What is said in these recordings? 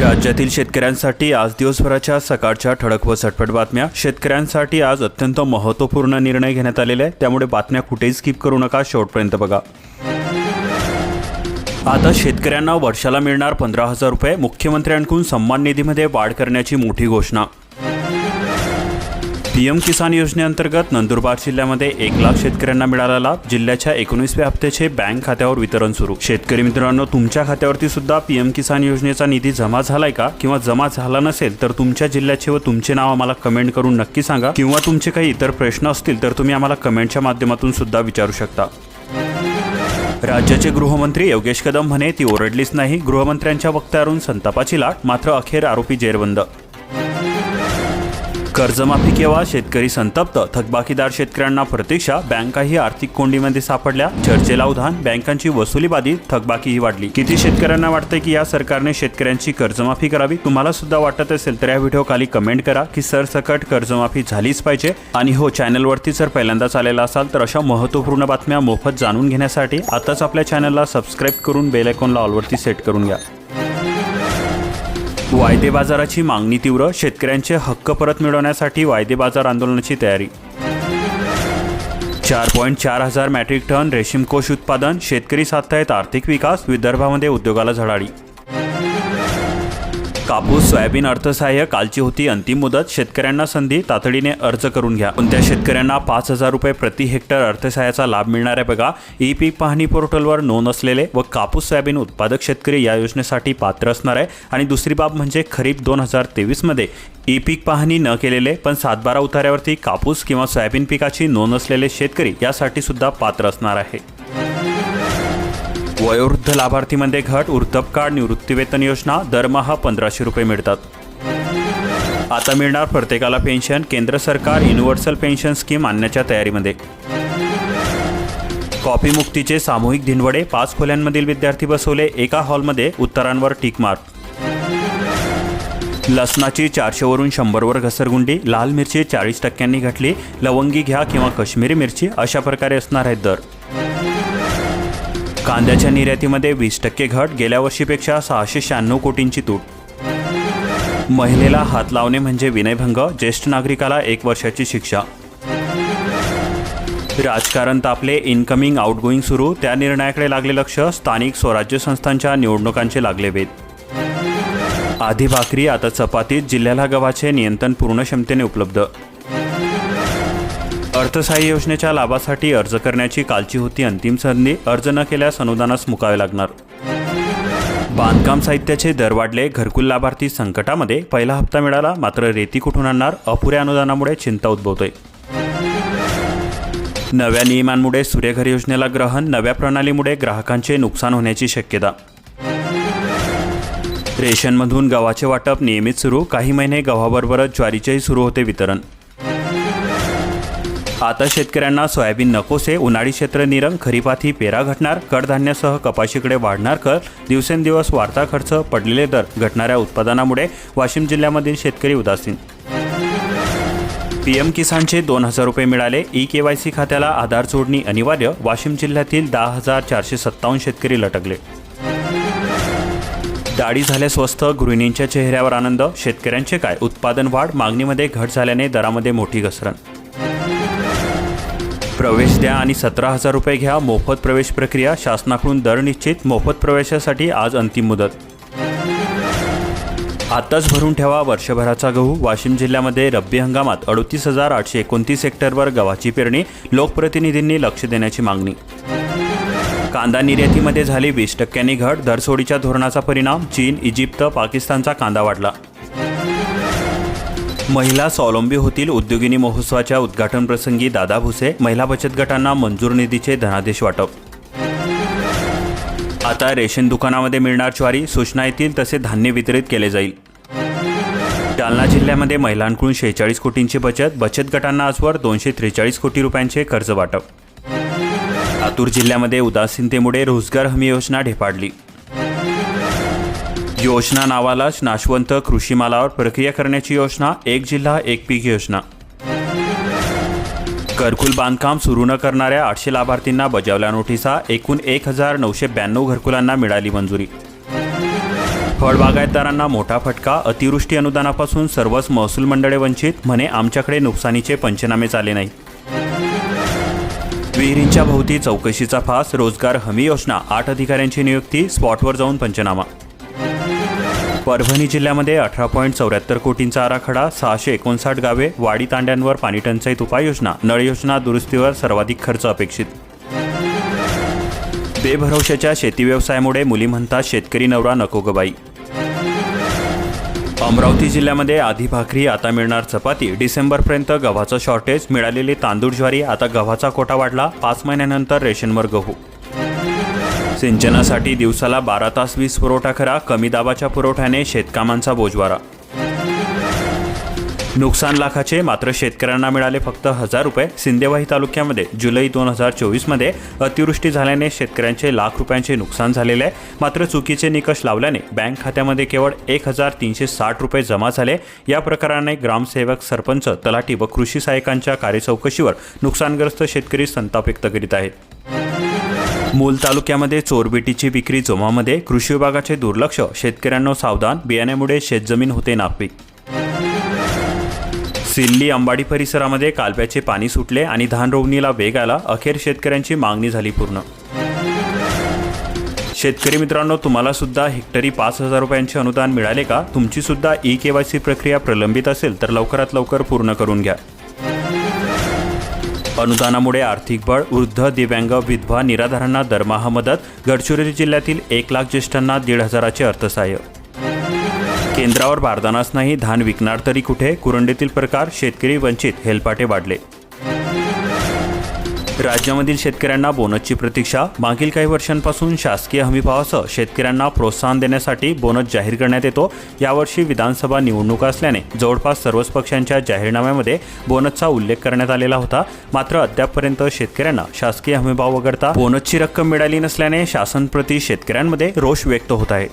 राज्यातील शेतकऱ्यांसाठी आज दिवसभराच्या सकाळच्या ठळक व सटपट बातम्या. शेतकऱ्यांसाठी आज अत्यंत महत्त्वपूर्ण निर्णय घेण्यात आलेले आहे. त्यामुळे बातम्या कुठेही स्किप करू नका. शेवटपर्यंत बघा. आता शेतकऱ्यांना वर्षाला मिळणार पंधरा हजार रुपये. मुख्यमंत्र्यांकडून सन्मान निधीमध्ये वाढ करण्याची मोठी घोषणा. पीएम किसान योजनेअंतर्गत नंदुरबार जिल्ह्यामध्ये एक लाख शेतकऱ्यांना मिळाला लाभ. जिल्ह्याच्या एकोणीसव्या हप्त्याचे बँक खात्यावर वितरण सुरू. शेतकरी मित्रांनो तुमच्या खात्यावरती सुद्धा पीएम किसान योजनेचा निधी जमा झालाय का? किंवा जमा झाला नसेल तर तुमच्या जिल्ह्याचे व तुमचे नाव आम्हाला कमेंट करून नक्की सांगा. किंवा तुमचे काही इतर प्रश्न असतील तर तुम्ही आम्हाला कमेंटच्या माध्यमातून सुद्धा विचारू शकता. राज्याचे गृहमंत्री योगेश कदम म्हणे ती ओरडलीच नाही. गृहमंत्र्यांच्या वक्त्यावरून संतापाची लाट मात्र अखेर आरोपी जेरबंद. कर्जमाफी केव्हा शेतकरी संतप्त थकबाकीदार शेतकऱ्यांना प्रतीक्षा बँकाही आर्थिक कोंडीमध्ये सापडल्या. चर्चेला उधाण बँकांची वसुली बाधित थकबाकीही वाढली. किती शेतकऱ्यांना वाटतं की या सरकारने शेतकऱ्यांची कर्जमाफी करावी? तुम्हाला सुद्धा वाटत असेल तर या व्हिडिओ खाली कमेंट करा की सरसकट कर्जमाफी झालीच पाहिजे. आणि हो चॅनलवरती जर पहिल्यांदाच आलेला असाल तर अशा महत्त्वपूर्ण बातम्या मोफत जाणून घेण्यासाठी आताच आपल्या चॅनलला सबस्क्राईब करून बेलायकॉनला ऑलवरती सेट करून घ्या. वायदे बाजाराची मागणी तीव्र शेतकऱ्यांचे हक्क परत मिळवण्यासाठी वायदे बाजार आंदोलनाची तयारी. चार पॉईंट चार हजार मॅट्रिक टन रेशीम कोष उत्पादन शेतकरी साधतायत आर्थिक विकास विदर्भामध्ये उद्योगाला झळाळी. कापूस सोयाबीन अर्थसहाय्य कालची होती अंतिम मुदत. शेतकऱ्यांना संधी तातडीने अर्ज करून घ्या. कोणत्या शेतकऱ्यांना पाच हजार रुपये प्रति हेक्टर अर्थसहाय्याचा लाभ मिळणार आहे बघा. ई पीक पाहणी पोर्टलवर नोंद असलेले व कापूस सोयाबीन उत्पादक शेतकरी या योजनेसाठी पात्र असणार आहे. आणि दुसरी बाब म्हणजे खरीप दोन हजार तेवीसमध्ये ई पीक पाहणी न केलेले पण सातबारा उतार्यावरती कापूस किंवा सोयाबीन पिकाची नोंद असलेले शेतकरी यासाठी सुद्धा पात्र असणार आहे. वयोवृद्ध लाभार्थीमध्ये घट वृद्धप कार्ड निवृत्तीवेतन योजना दरमहा पंधराशे रुपये मिळतात. आता मिळणार प्रत्येकाला पेन्शन केंद्र सरकार युनिव्हर्सल पेन्शन स्कीम आणण्याच्या तयारीमध्ये. कॉपी मुक्तीचे सामूहिक धिनवडे पाच खोल्यांमधील विद्यार्थी बसवले एका हॉलमध्ये उत्तरांवर टीक मार्क लसणाची चारशेवरून शंभरवर घसरगुंडी लाल मिरची चाळीस टक्क्यांनी घटली लवंगी घ्या किंवा काश्मीरी मिरची अशा प्रकारे असणार आहेत दर. कांद्याच्या निर्यातीमध्ये वीस टक्के घट गेल्या वर्षीपेक्षा सहाशे शहाण्णव कोटींची तूट. महिलेला हात लावणे म्हणजे विनयभंग ज्येष्ठ नागरिकाला एक वर्षाची शिक्षा. राजकारण तापले इनकमिंग आउटगोईंग सुरू त्या निर्णयाकडे लागले लक्ष स्थानिक स्वराज्य संस्थांच्या निवडणुकांचे लागले वेध. आधी भाकरी आता चपातीत जिल्ह्याला गव्हाचे नियंत्रण पूर्ण क्षमतेने उपलब्ध. अर्थसहाय्य योजनेच्या लाभासाठी अर्ज करण्याची कालची होती अंतिम संधी. अर्ज न केल्यास अनुदानास मुकावे लागणार. बांधकाम साहित्याचे दर वाढले. घरकुल लाभार्थी संकटामध्ये पहिला हप्ता मिळाला. मात्र रेती कुठून आणणार? अपुऱ्या अनुदानामुळे चिंता उद्भवतोय. नव्या नियमांमुळे सूर्यघर योजनेला ग्रहण नव्या प्रणालीमुळे ग्राहकांचे नुकसान होण्याची शक्यता. रेशनमधून गव्हाचे वाटप नियमित सुरू. काही महिने गव्हाबरोबरच ज्वारीचेही सुरू होते वितरण. आता शेतकऱ्यांना सोयाबीन नकोसे उन्हाळी क्षेत्र निरंग खरीपात ही पेरा घटणार कडधान्यासह कपाशीकडे वाढणार कर दिवसेंदिवस वाढता खर्च पडलेले दर घटणाऱ्या उत्पादनामुळे वाशिम जिल्ह्यामधील शेतकरी उदासीन. पीएम किसानचे दोन हजार रुपये मिळाले. ई के वाय सी खात्याला आधार जोडणी अनिवार्य. वाशिम जिल्ह्यातील दहा हजार चारशे सत्तावन्न शेतकरी लटकले. डाळी झाल्या स्वस्त गृहिणींच्या चेहऱ्यावर आनंद. शेतकऱ्यांचे काय? उत्पादन वाढ मागणीमध्ये घट झाल्याने दरामध्ये मोठी घसरण. प्रवेश द्या आणि सतरा हजार रुपये घ्या. मोफत प्रवेश प्रक्रिया. शासनाकडून दर निश्चित. मोफत प्रवेशासाठी आज अंतिम मुदत. आताच भरून ठेवा वर्षभराचा गहू. वाशिम जिल्ह्यामध्ये रब्बी हंगामात अडतीस हजार आठशे एकोणतीस हेक्टरवर गव्हाची पेरणी. लोकप्रतिनिधींनी लक्ष देण्याची मागणी. कांदा निर्यातीमध्ये झाली वीस टक्क्यांनी घट. दरसोडीच्या धोरणाचा परिणाम. चीन इजिप्त पाकिस्तानचा कांदा वाढला. महिला स्वावलंबी होतील उद्योगिनी महोत्सवाच्या उद्घाटन प्रसंगी दादा भुसे महिला बचत गटांना मंजूर निधीचे धनादेश वाटप. आता रेशन दुकानामध्ये मिळणार ज्वारी सूचना येतील तसे धान्य वितरित केले जाईल. जालना जिल्ह्यामध्ये महिलांकडून शेहेचाळीस कोटींची बचत बचत गटांना आजवर दोनशे त्रेचाळीस कोटी रुपयांचे कर्ज वाटप. लातूर जिल्ह्यामध्ये उदासीनतेमुळे रोजगार हमी योजना ढेपाडली. योजना नावालाच नाशवंत कृषी मालावर प्रक्रिया करण्याची योजना एक जिल्हा एक पीक योजना. घरकुल बांधकाम सुरू न करणाऱ्या आठशे लाभार्थींना बजावल्या नोटिसा एकूण एक हजार नऊशे ब्याण्णव घरकुलांना मिळाली मंजुरी. फळबागायतदारांना मोठा फटका अतिवृष्टी अनुदानापासून सर्वच महसूल मंडळे वंचित म्हणे आमच्याकडे नुकसानीचे पंचनामे झाले नाही. विहिरींच्या भोवती चौकशीचा फास रोजगार हमी योजना आठ अधिकाऱ्यांची नियुक्ती स्पॉटवर जाऊन पंचनामा. परभणी जिल्ह्यामध्ये अठरा पॉईंट चौऱ्याहत्तर कोटींचा आराखडा सहाशे एकोणसाठ गावे वाडी तांड्यांवर पाणीटंचाईत उपाययोजना नळ योजना दुरुस्तीवर सर्वाधिक खर्च अपेक्षित. बेभरवशाच्या शेती व्यवसायामुळे मुली म्हणतात शेतकरी नवरा नको गबाई अमरावती जिल्ह्यामध्ये आधी भाकरी आता मिळणार चपाती. डिसेंबरपर्यंत गव्हाचं शॉर्टेज मिळालेली तांदूळ ज्वारी आता गव्हाचा कोटा वाढला. पाच महिन्यानंतर रेशनवर गहू. सिंचनासाठी दिवसाला बारा तास वीज पुरवठा करा कमी दाबाच्या पुरवठ्याने शेतकामांचा बोजवारा. नुकसान लाखाचे मात्र शेतकऱ्यांना मिळाले फक्त हजार रुपये. सिंदेवाही तालुक्यामध्ये जुलै दोन हजार चोवीसमध्ये अतिवृष्टी झाल्याने शेतकऱ्यांचे लाख रुपयांचे नुकसान झालेले आहे. मात्र चुकीचे निकष लावल्याने बँक खात्यामध्ये केवळ एक हजार तीनशे साठ रुपये जमा झाले. या प्रकाराने ग्रामसेवक सरपंच तलाठी व कृषी सहाय्यकांच्या कार्यचौकशीवर नुकसानग्रस्त शेतकरी संताप व्यक्त करीत आहेत. मूल तालुक्यामध्ये चोरबिटीची विक्री जोमामध्ये कृषी विभागाचे दुर्लक्ष. शेतकऱ्यांना सावधान. बियाण्यामुळे शेतजमीन होते नापीक. सिल्ली अंबाडी परिसरामध्ये कालव्याचे पाणी सुटले आणि धान रोवणीला वेग आला. अखेर शेतकऱ्यांची मागणी झाली पूर्ण. शेतकरी मित्रांनो तुम्हाला सुद्धा हेक्टरी पाच हजार रुपयांचे अनुदान मिळाले का? तुमची सुद्धा ई के वाय सी प्रक्रिया प्रलंबित असेल तर लवकरात लवकर पूर्ण करून घ्या. अनुदानामुळे आर्थिक बळ वृद्ध दिव्यांग विधवा निराधारांना दरमहा मदत गडचिरोली जिल्ह्यातील एक लाख ज्येष्ठांना दीड हजाराचे अर्थसहाय्य. केंद्रावर बारदानाच नाही धान विकणार तरी कुठे? कुरंडीतील प्रकार शेतकरी वंचित हेलपाटे वाढले. राज्यामधील शेतकऱ्यांना बोनसची प्रतीक्षा मागील काही वर्षांपासून शासकीय हमीभावासह शेतकऱ्यांना प्रोत्साहन देण्यासाठी बोनस जाहीर करण्यात येतो. यावर्षी विधानसभा निवडणुका असल्याने जवळपास सर्वच पक्षांच्या जाहीरनाम्यामध्ये बोनसचा उल्लेख करण्यात आलेला होता. मात्र अद्यापपर्यंत शेतकऱ्यांना शासकीय हमीभाव वगळता बोनसची रक्कम मिळाली नसल्याने शासनप्रती शेतकऱ्यांमध्ये रोष व्यक्त होत आहे.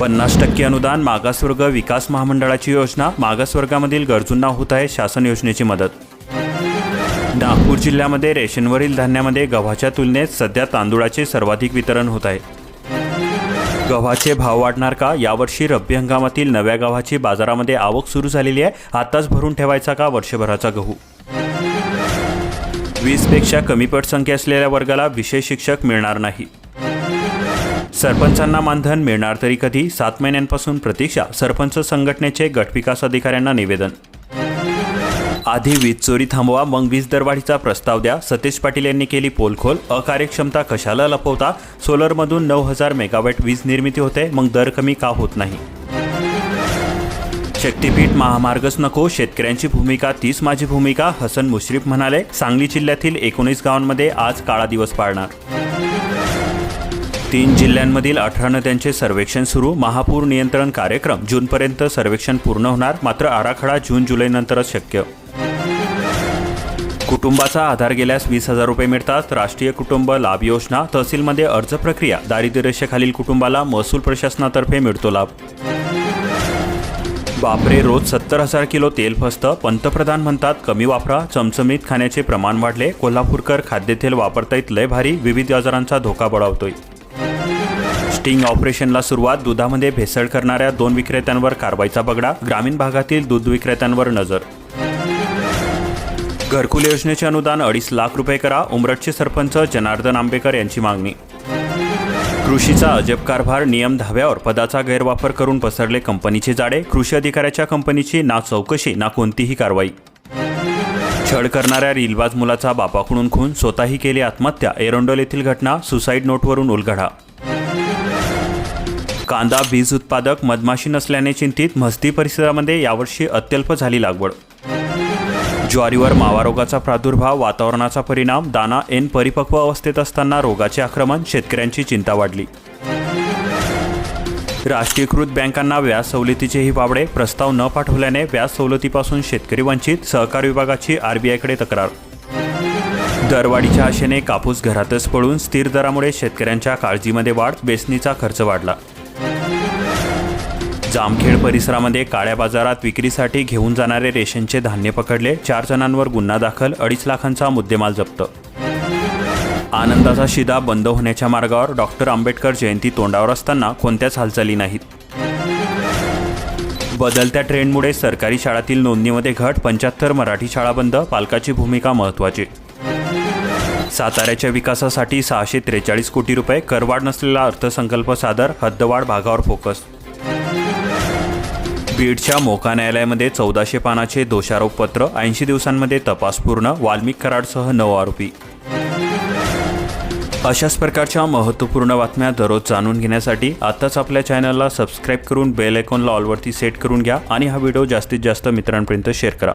पन्नास टक्के अनुदान मागासवर्ग विकास महामंडळाची योजना मागासवर्गामधील गरजूंना होत आहे शासन योजनेची मदत. नागपूर जिल्ह्यामध्ये रेशनवरील धान्यामध्ये गव्हाच्या तुलनेत सध्या तांदूळाचे सर्वाधिक वितरण होत आहे. गव्हाचे भाव वाढणार का? यावर्षी रब्बी हंगामातील नव्या गव्हाची बाजारामध्ये आवक सुरू झालेली आहे. आताच भरून ठेवायचा का वर्षभराचा गहू? वीसपेक्षा कमी पटसंख्या असलेल्या वर्गाला विशेष शिक्षक मिळणार नाही. सरपंचांना मानधन मिळणार तरी कधी? सात महिन्यांपासून प्रतीक्षा सरपंच संघटनेचे गटविकास अधिकाऱ्यांना निवेदन आधी वीज चोरी थांबवा मग वीज दरवाढीचा प्रस्ताव द्या. सतीश पाटील यांनी केली पोलखोल. अकार्यक्षमता कशाला लपवता? सोलरमधून नऊ हजार मेगावॅट वीज निर्मिती होते मग दर कमी का होत नाही? शक्तीपीठ महामार्गच नको शेतकऱ्यांची भूमिका तीच माझी भूमिका हसन मुश्रीफ म्हणाले. सांगली जिल्ह्यातील एकोणीस गावांमध्ये आज काळा दिवस पाळणार. तीन जिल्ह्यांमधील अठरा नद्यांचे सर्वेक्षण सुरू. महापूर नियंत्रण कार्यक्रम जूनपर्यंत सर्वेक्षण पूर्ण होणार. मात्र आराखडा जून जुलैनंतरच शक्य. कुटुंबाचा आधार गेल्यास वीस हजार रुपये मिळतात. राष्ट्रीय कुटुंब लाभ योजना तहसीलमध्ये अर्ज प्रक्रिया. दारिद्र्यरेषेखालील कुटुंबाला महसूल प्रशासनातर्फे मिळतो लाभ. बापरे रोज सत्तर हजार किलो तेल फसतं. पंतप्रधान म्हणतात कमी वापरा. चमचमीत खाण्याचे प्रमाण वाढले. कोल्हापूरकर खाद्यतेल वापरता येत लय भारी. विविध आजारांचा धोका बळावतोय. स्टिंग ऑपरेशनला सुरुवात दुधामध्ये भेसळ करणाऱ्या दोन विक्रेत्यांवर कारवाईचा बगडा ग्रामीण भागातील दूध विक्रेत्यांवर नजर. घरकुल योजनेचे अनुदान अडीच लाख रुपये करा उमरटचे सरपंच जनार्दन आंबेकर यांची मागणी. कृषीचा अजब कारभार नियम धाव्यावर पदाचा गैरवापर करून पसरले कंपनीचे जाडे कृषी अधिकाऱ्याच्या कंपनीची ना चौकशी ना कोणतीही कारवाई. छळ करणाऱ्या रिलबाज मुलाचा बापाकडून खून स्वतःही केली आत्महत्या एरोंडोल येथील घटना सुसाईड नोटवरून उलगडा. कांदा बीज उत्पादक मधमाशी नसल्याने चिंतित म्हस्ती परिसरामध्ये यावर्षी अत्यल्प झाली लागवड. ज्वारीवर मावा रोगाचा प्रादुर्भाव वातावरणाचा परिणाम दाना एन परिपक्व अवस्थेत असताना रोगाचे आक्रमण शेतकऱ्यांची चिंता वाढली. राष्ट्रीयकृत बँकांना व्याज सवलतीचेही बाबडे प्रस्ताव न पाठवल्याने व्याज सवलतीपासून शेतकरी वंचित सहकार विभागाची आरबीआयकडे तक्रार. दरवाढीच्या आशेने कापूस घरातच पडून स्थिर दरामुळे शेतकऱ्यांच्या काळजीमध्ये वाढ बेसनीचा खर्च वाढला. जामखेड परिसरामध्ये काळ्या बाजारात विक्रीसाठी घेऊन जाणारे रेशनचे धान्य पकडले. चार जणांवर गुन्हा दाखल अडीच लाखांचा मुद्देमाल जप्त. आनंदाचा शिदा बंद होण्याच्या मार्गावर डॉक्टर आंबेडकर जयंती तोंडावर असताना कोणत्याच हालचाली नाहीत. बदलत्या ट्रेंडमुळे सरकारी शाळातील नोंदणीमध्ये घट पंच्याहत्तर मराठी शाळा बंद पालकाची भूमिका महत्त्वाची. साताऱ्याच्या विकासासाठी सहाशे त्रेचाळीस कोटी रुपये करवाढ नसलेला अर्थसंकल्प सादर हद्दवाढ भागावर फोकस. बीडच्या मोका न्यायालयामध्ये चौदाशे पानाचे दोषारोपपत्र ऐंशी दिवसांमध्ये तपास पूर्ण वाल्मिक कराडसह नऊ आरोपी. अशाच प्रकारच्या महत्त्वपूर्ण बातम्या दररोज जाणून घेण्यासाठी आत्ताच आपल्या चॅनलला सबस्क्राईब करून बेल आयकॉनला ऑलवरती सेट करून घ्या आणि हा व्हिडिओ जास्तीत जास्त मित्रांपर्यंत शेअर करा.